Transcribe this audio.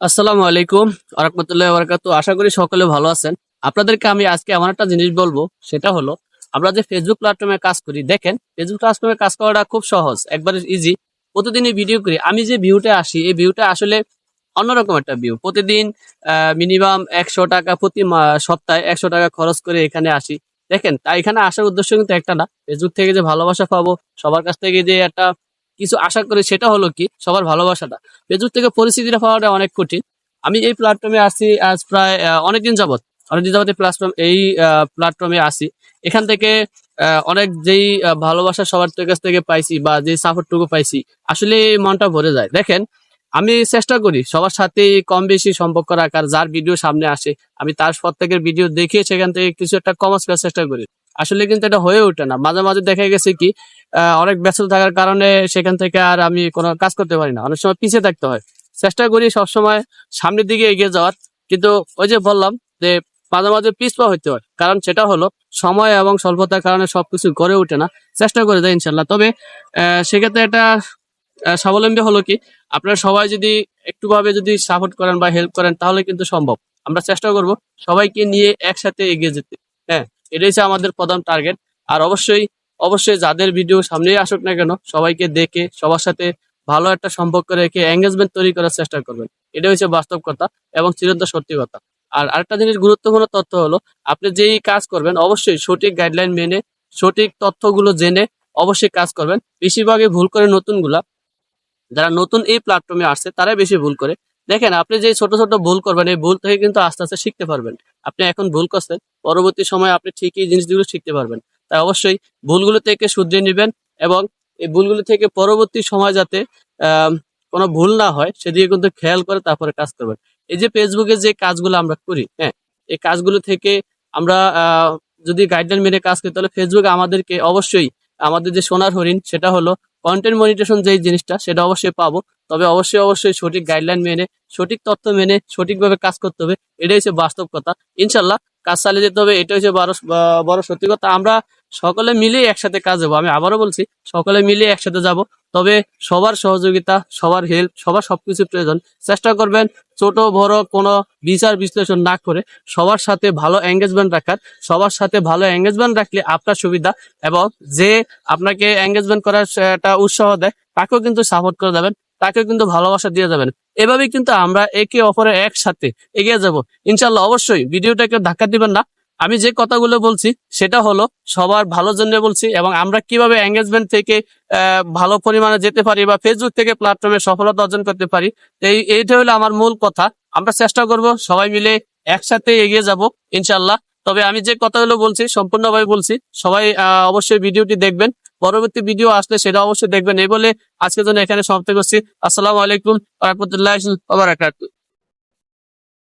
আসসালামু আলাইকুম আরহামতুল্লাহ বরকাত আশা করি সকলে ভালো আছেন। আপনাদেরকে আমি আজকে এমন একটা জিনিস বলব, সেটা হলো, আমরা যে ফেসবুক প্ল্যাটফর্মে কাজ করি, দেখেন ফেসবুক প্ল্যাটফর্মে কাজ করাটা খুব সহজ, একবারে ইজি প্রতিদিনই ভিডিও করি। আমি যে ভিউটা আসি, এই ভিউটা আসলে অন্যরকম একটা ভিউ প্রতিদিন মিনিমাম একশো টাকা প্রতি সপ্তাহে একশো টাকা খরচ করে এখানে আসি। দেখেন, তা এখানে আসার উদ্দেশ্য কিন্তু একটা না। ফেসবুক থেকে যে ভালোবাসা পাবো, সবার কাছ থেকে যে একটা কিছু আশা করি সেটা হলো কি, সবার ভালোবাসাটা। ফেসবুক থেকে পরিস্থিতিটা পাওয়াটা অনেক কঠিন। আমি এই প্ল্যাটফর্মে আসি আজ প্রায় অনেকদিন যাবত অনেকদিন যাবত প্ল্যাটফর্ম এই প্ল্যাটফর্মে আসি। এখান থেকে অনেক যেই ভালোবাসা সবার কাছ থেকে পাইছি বা যে সাপোর্টটুকু পাইছি, আসলে মনটা ভরে যায়। দেখেন, আমি চেষ্টা করি সবার সাথে কম বেশি সম্পর্ক রাখার, যার ভিডিও সামনে আসে, আমি তার প্রত্যেকের ভিডিও দেখে সেখান থেকে কিছু একটা কমার্স করার চেষ্টা করি। আসলে কিন্তু এটা হয়ে ওঠে না। মাঝে মাঝে দেখা গেছে কি অনেক ব্যস্ত থাকার কারণে সেখান থেকে আর আমি কোনো কাজ করতে পারি না। অনেক সময় পিছিয়ে থাকতে হয়। চেষ্টা করি সবসময় সামনের দিকে এগিয়ে যাওয়ার। কিন্তু ওই যে বললাম যে মাঝে মাঝে পিছপা হইতে হয়। কারণ সেটা হলো সময় এবং স্বল্পতার কারণে সবকিছু গড়ে ওঠে না। চেষ্টা করে যায় ইনশাল্লাহ তবে সেক্ষেত্রে এটা স্বাবলম্বী হলো কি, আপনারা সবাই যদি একটু ভাবে যদি সাপোর্ট করেন বা হেল্প করেন তাহলে কিন্তু সম্ভব। আমরা চেষ্টা করব সবাইকে নিয়ে একসাথে এগিয়ে যেতে। এটাই হচ্ছে আমাদের প্রধান টার্গেট আর অবশ্যই অবশ্যই যাদের ভিডিও সামনেই আসুক না কেন, সবাইকে দেখে, সবার সাথে ভালো একটা সম্পর্ক রেখে এঙ্গেজমেন্ট তৈরি করার চেষ্টা করবেন। এটা হচ্ছে বাস্তব কথা এবং চিরন্ত সত্যি কথা। আর আরেকটা জিনিস গুরুত্বপূর্ণ তথ্য হলো, আপনি যেই কাজ করবেন, অবশ্যই সঠিক গাইডলাইন মেনে, সঠিক তথ্যগুলো জেনে অবশ্যই কাজ করবেন। বেশিরভাগই ভুল করে নতুনগুলা, যারা নতুন এই প্ল্যাটফর্মে আসছে, তারাই বেশি ভুল করে। দেখেন, আপনি যে ছোট ছোট ভুল করবেন, এই ভুল থেকে কিন্তু আস্তে আস্তে শিখতে পারবেন। আপনি এখন ভুল করছেন পরবর্তী সময় আপনি ঠিকই জিনিসগুলো শিখতে পারবেন। তাই অবশ্যই ভুলগুলো থেকে শুধরে নেবেন এবং এই ভুলগুলো থেকে পরবর্তী সময় যাতে কোনো ভুল না হয়, সেদিকে কিন্তু খেয়াল করে তারপরে কাজ করবেন। এই যে ফেসবুকে যে কাজগুলো আমরা করি হ্যাঁ এই কাজগুলো থেকে আমরা যদি গাইডলাইন মেনে কাজ করি, তাহলে ফেসবুক আমাদেরকে অবশ্যই আমাদের যে সোনার হরিণ, সেটা হলো কন্টেন্ট মনিটেশন যেই জিনিসটা, সেটা অবশ্যই পাবো। তবে অবশ্যই অবশ্যই সঠিক গাইডলাইন মেনে, সঠিক তথ্য মেনে সঠিকভাবে কাজ করতে হবে, এটাই হচ্ছে বাস্তব কথা। ইনশাল্লাহ কাজ চালিয়ে যেতে হবে এটা হচ্ছে বড় বড় সত্যি কথা। আমরা সকলে মিলেই একসাথে কাজ যাব আমি আবারও বলছি, সকলে মিলে একসাথে যাব। তবে সবার সহযোগিতা, সবার হেল্প সবার সবকিছু প্রয়োজন। চেষ্টা করবেন ছোট, বড় কোনো বিচার বিশ্লেষণ না করে সবার সাথে ভালো এঙ্গেজমেন্ট রাখার। সবার সাথে ভালো এঙ্গেজমেন্ট রাখলে আপনার সুবিধা এবং যে আপনাকে এঙ্গেজমেন্ট করার একটা উৎসাহ দেয়, তাকেও কিন্তু সাপোর্ট করে যাবেন, তাকেও কিন্তু ভালোবাসা দিয়ে যাবেন। এভাবেই কিন্তু আমরা একে অপরের একসাথে এগিয়ে যাব। ইনশাল্লাহ অবশ্যই ভিডিওটাকে ধাক্কা দিবেন না। আমি যে কথাগুলো বলছি, সেটা হলো সবার ভালোর জন্য বলছি এবং আমরা কীভাবে এঙ্গেজমেন্ট থেকে ভালো পরিমাণে যেতে পারি বা ফেসবুক থেকে প্ল্যাটফর্মে সফলতা অর্জন করতে পারি, এই, এইটা হলো আমার মূল কথা। আমরা চেষ্টা করব সবাই মিলে একসাথে এগিয়ে যাব ইনশাল্লাহ তবে আমি যে কথাগুলো বলছি, সম্পূর্ণভাবে বলছি, সবাই অবশ্যই ভিডিওটি দেখবেন। পরবর্তী ভিডিও আসলে সেটা অবশ্যই দেখবেন। এই বলে আজকের জন্য এখানে সমাপ্ত করছি। আসসালামু আলাইকুম রহমতুল্লাহ